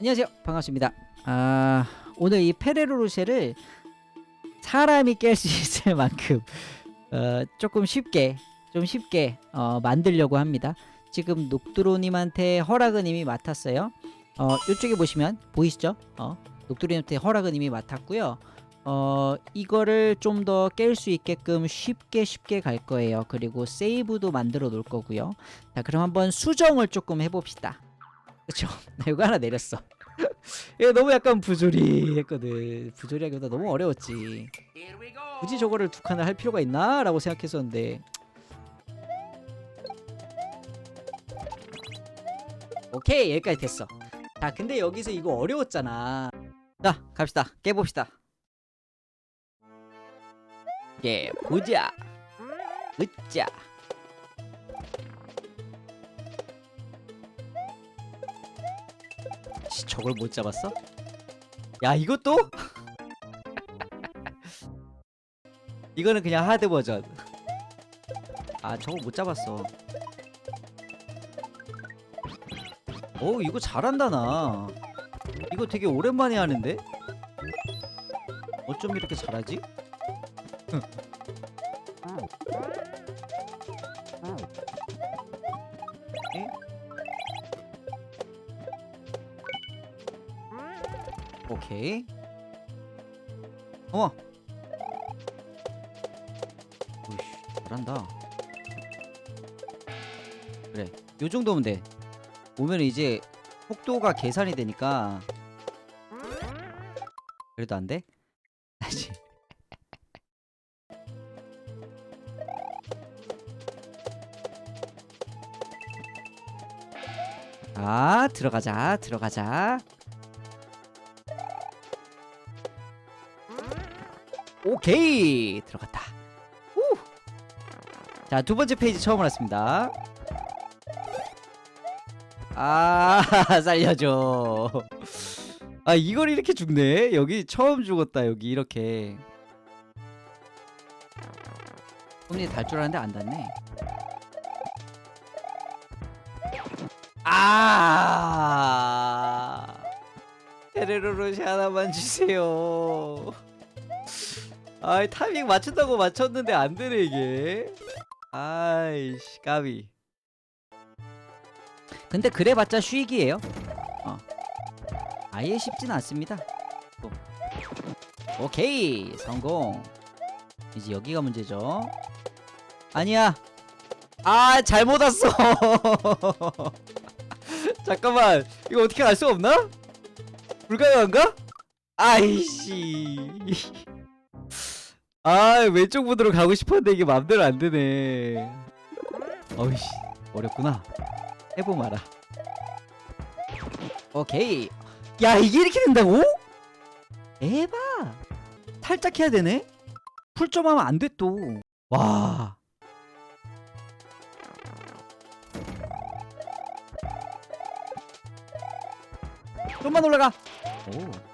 안녕하세요. 반갑습니다. 아 오늘 이 페레로 로쉐를 사람이 깰 수 있을 만큼 어, 조금 쉽게 좀 쉽게 어, 만들려고 합니다. 지금 녹두로님한테 허락은 이미 맡았어요. 어 이쪽에 보시면 보이시죠? 어 녹두로님한테 허락은 이미 맡았고요. 어 이거를 좀 더 깰 수 있게끔 쉽게 쉽게 갈 거예요. 그리고 세이브도 만들어 놓을 거고요. 자 그럼 한번 수정을 조금 해봅시다 그쵸? 나 이거 하나 내렸어. 이거 너무 약간 부조리했거든. 부조리하기보다 너무 어려웠지. 굳이 저거를 두 칸을 할 필요가 있나? 라고 생각했었는데. 오케이 여기까지 됐어. 자 근데 여기서 이거 어려웠잖아. 자 갑시다. 깨봅시다. 깨보자. 으짜 씨, 저걸 못 잡았어? 야 이것도? 이거는 그냥 하드 버전 아 저거 못 잡았어 오 이거 잘한다 나 이거 되게 오랜만에 하는데 어쩜 이렇게 잘하지? 오케이. 어머. 오이씨 잘한다. 그래 요 정도면 돼. 오면 이제 속도가 계산이 되니까 그래도 안 돼? 다시 아 들어가자 들어가자 오케이. 들어갔다. 자두 번째 페이지 처음 알았습니다. 아 살려줘. 아 이걸 이렇게 죽네? 여기 처음 죽었다 여기 이렇게. 손이 달줄 알았는데 안 닿네. 아! 테레로로시 하나만 주세요 아이 타이밍 맞춘다고 맞췄는데 안 되네 이게. 아이씨 까비. 근데 그래봤자 쉬기예요. 어. 아예 쉽진 않습니다. 또. 오케이 성공. 이제 여기가 문제죠. 아니야. 아 잘못 왔어. 잠깐만 이거 어떻게 알 수 없나? 불가능한가? 아이씨 아 왼쪽 분으로 가고 싶었는데 이게 맘대로 안 되네. 어이씨 어렵구나. 해보마라. 오케이. 야 이게 이렇게 된다고? 에바! 살짝 해야 되네? 풀점하면 안 돼 또 와. 좀만 올라가. 오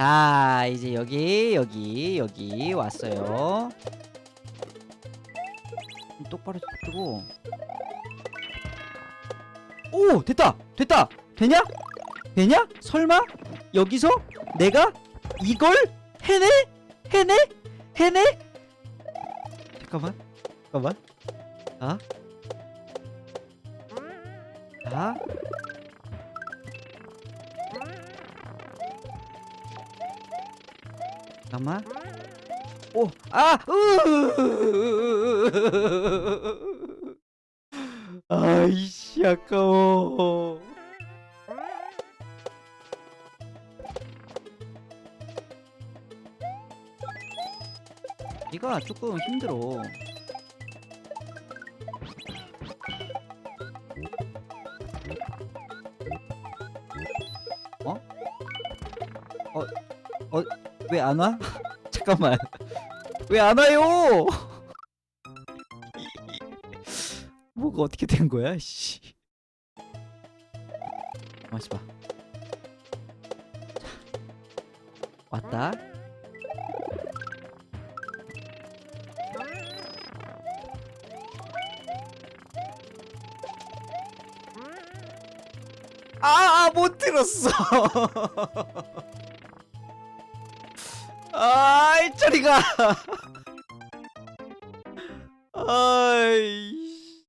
자 이제 여기 여기 여기 왔어요. 좀 똑바로 뜨고. 오 됐다 됐다. 되냐? 되냐? 설마? 여기서 내가 이걸 해내? 해내? 해내? 잠깐만 잠깐만. 자 자. 잠깐만. 오, 아, 으. 아이씨 아까워. 이가 조금 힘들어. 어? 어? 어? 왜안 와? 잠깐만. 왜 안 와요? 뭐가 어떻게 된 거야? 씨. 마시 봐. 자. 왔다. 아, 못 들었어. 아, 저리가. 아이,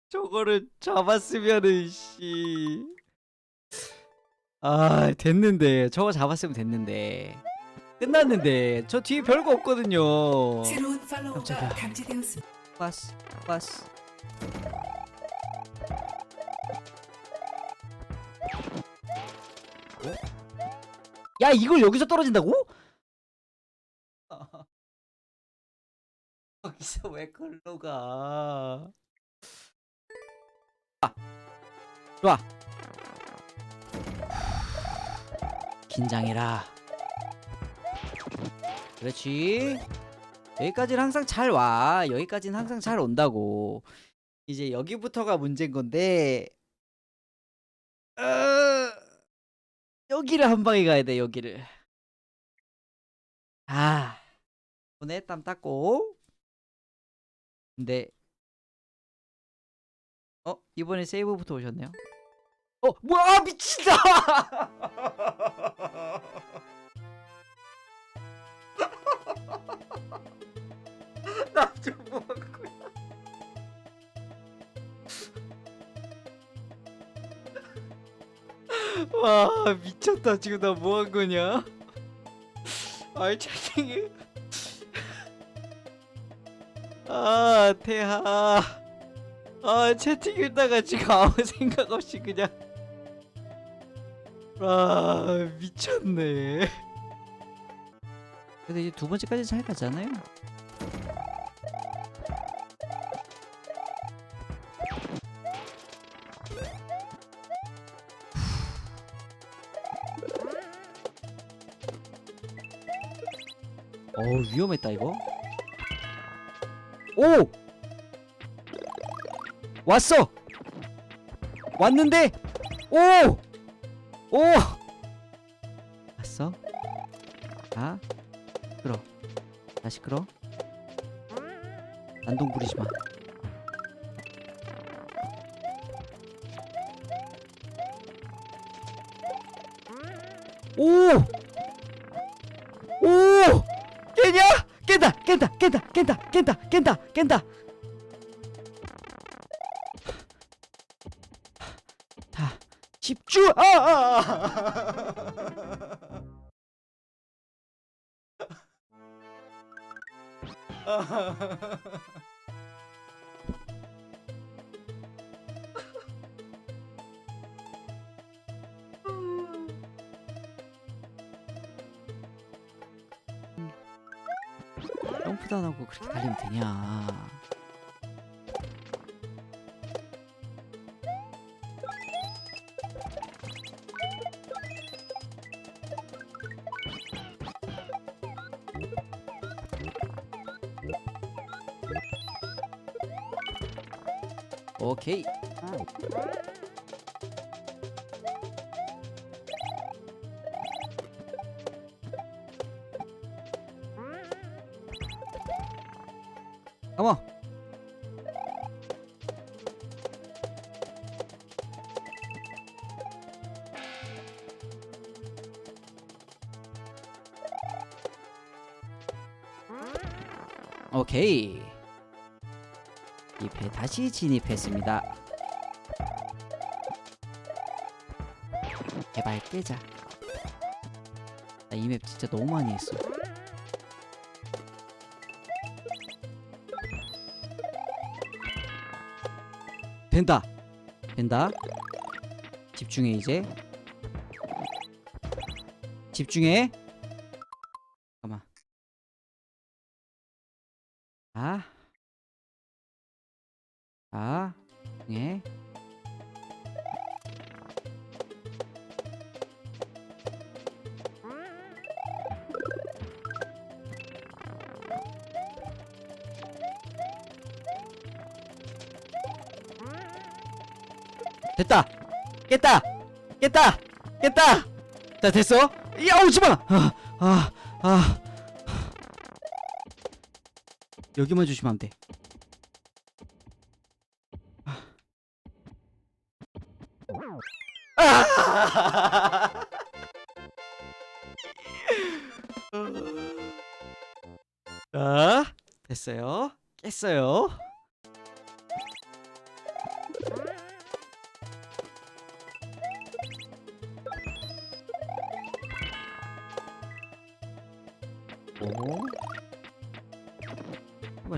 저거를 잡았으면은 씨. 아, 됐는데. 저거 잡았으면 됐는데. 끝났는데. 저 뒤에 별거 없거든요. 새로운 깜짝이야. 감지되었습니다. 빠스, 빠스. 야, 이걸 여기서 떨어진다고? 여기서 왜 걸로 가? 아, 좋아. 긴장해라. 그렇지. 여기까지는 항상 잘 와. 여기까지는 항상 잘 온다고. 이제 여기부터가 문제인 건데. 어... 여기를 한 방에 가야 돼. 여기를. 아. 손에 땀 닦고. 근데 어, 이번에 세이브부터 오셨네요. 어, 뭐야? 아, 미친다. 나좀 먹고. 와 미쳤다 지금 나 뭐 한 거냐? 아이 채팅이 아 태하. 아 채팅 읽다가 지금 아무 생각 없이 그냥. 아 미쳤네. 근데 이제 두 번째까지 잘 가잖아요. 어우 위험했다 이거 오! 왔어! 왔는데! 오 오! 왔어? 자 끌어. 다시 끌어. 난동 부리지 마. 오! 오! 깬다! 다 집중! 아! 아, 아. 점프도 안 하고 그렇게 달리면 되냐? 오케이. 어머. 오케이. 잎에 다시 진입했습니다. 제발 깨자. 나 이 맵 진짜 너무 많이 했어. 된다. 된다. 집중해 이제. 집중해. 잠깐만. 아. 아. 예. 됐다. 깼다. 깼다. 깼다. 자 됐어. 야 오지 마. 아. 여기만 주시면 안 돼. 아. 자, 됐어요. 깼어요.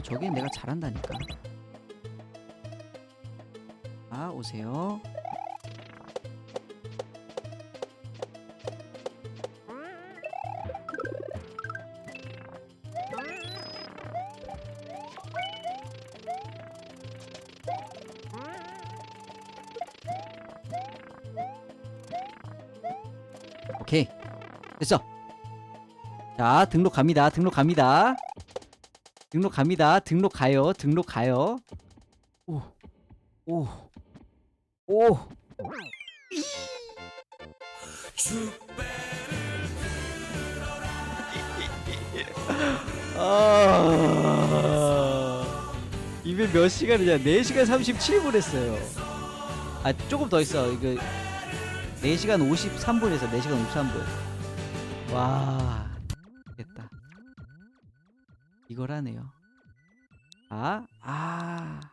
저기 내가 잘한다니까. 아, 오세요. 오케이. 됐어. 자, 등록 갑니다. 등록 갑니다. 등록 갑니다. 등록 가요. 등록 가요. 오. 오. 오. 아. 이게 몇 시간이냐? 4시간 37분 했어요. 아, 조금 더 있어. 이거 4시간 53분에서 4시간 53분. 와. 이걸 하네요. 아, 아.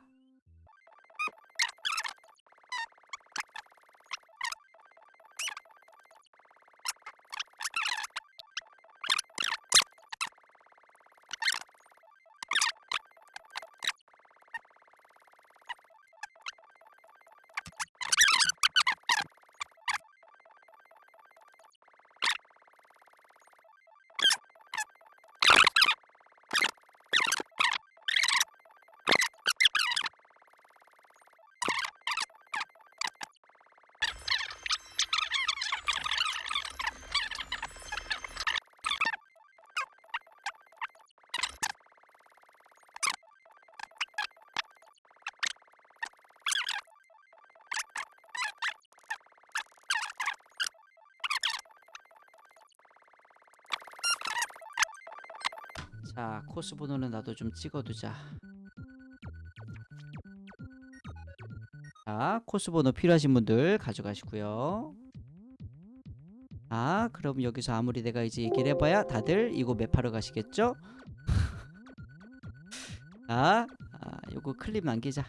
자, 코스 번호는 나도 좀 찍어두자. 자, 코스 번호 필요하신 분들 가져가시고요. 아, 그럼 여기서 아무리 내가 이제 얘기를 해봐야 다들 이거 맵하러 가시겠죠? 자, 아, 요거 클립 남기자.